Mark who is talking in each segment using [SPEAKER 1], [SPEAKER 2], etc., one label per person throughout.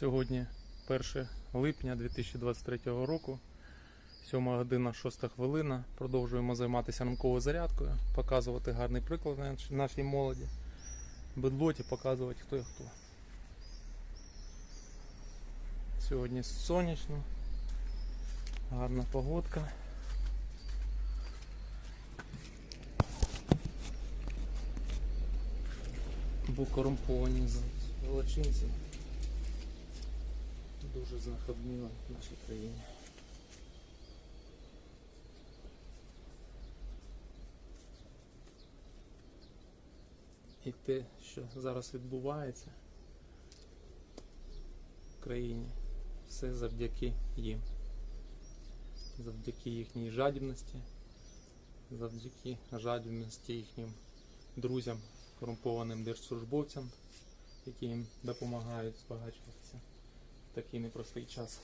[SPEAKER 1] Сьогодні 1 липня 2023 року, 7 година 6 хвилина. Продовжуємо займатися ранковою зарядкою, показувати гарний приклад нашій молоді, бедлоті, показувати хто і хто. Сьогодні сонячно, гарна погодка. Бо корумповані з- злочинці дуже знаходніло в нашій країні. І те, що зараз відбувається в країні, все завдяки їм. Завдяки їхній жадібності, завдяки жадібності їхнім друзям, корумпованим держслужбовцям, які їм допомагають збагачуватися такий непростий час.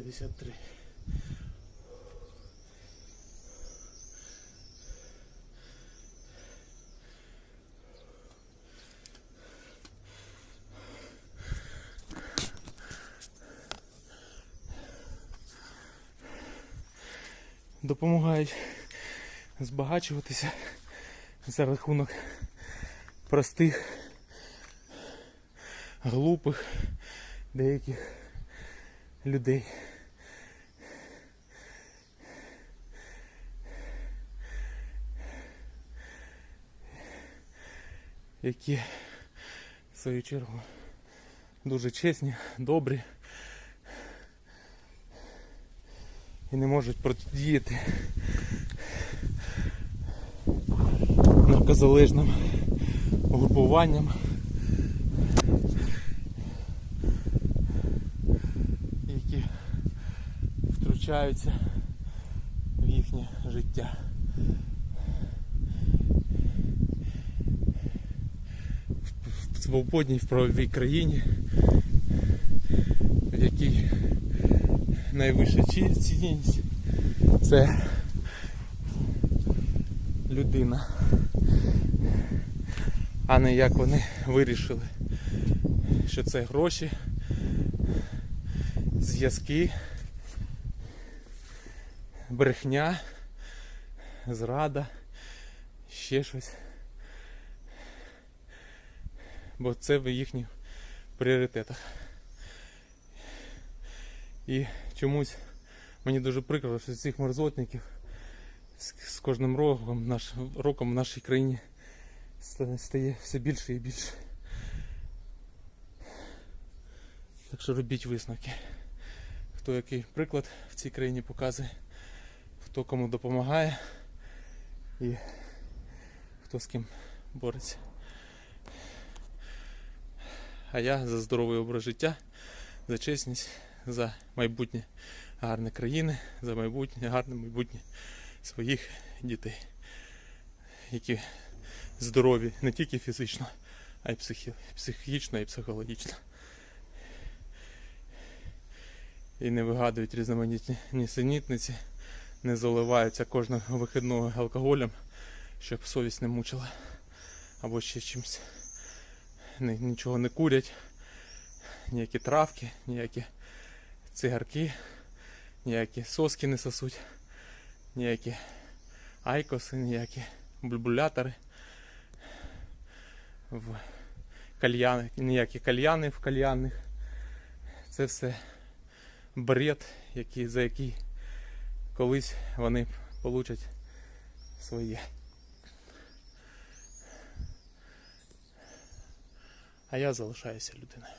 [SPEAKER 1] П'ятдесят три. Допомагають збагачуватися за рахунок простих, глупих деяких людей. Які в свою чергу дуже чесні, добрі і не можуть протидіяти наркозалежним угрупуванням. які втручаються в їхнє життя. В- свободній в правовій країні, в якій найвища ці- цінність це людина, а не як вони вирішили, що це гроші зв'язки, брехня, зрада, ще щось. Бо це в їхніх пріоритетах. І чомусь мені дуже прикро, що цих мерзотників з, кожним роком, наш, роком в нашій країні стає все більше і більше. Так що робіть висновки. Хто який приклад в цій країні показує, хто кому допомагає і хто з ким бореться. А я за здоровий образ життя, за чесність, за майбутнє гарне країни, за майбутнє, гарне майбутнє своїх дітей, які здорові не тільки фізично, а й психі- психічно і психологічно. і не вигадують різноманітні нісенітниці, не заливаються кожного вихідного алкоголем щоб совість не мучила. Або ще чимось. Нічого не курять, ніякі травки, ніякі цигарки, ніякі соски не сосуть, ніякі айкоси, ніякі бульбулятори. В кальяни, ніякі кальяни в кальянних. Це все бред, який, за який колись вони получать своє. А я залишаюся людиною.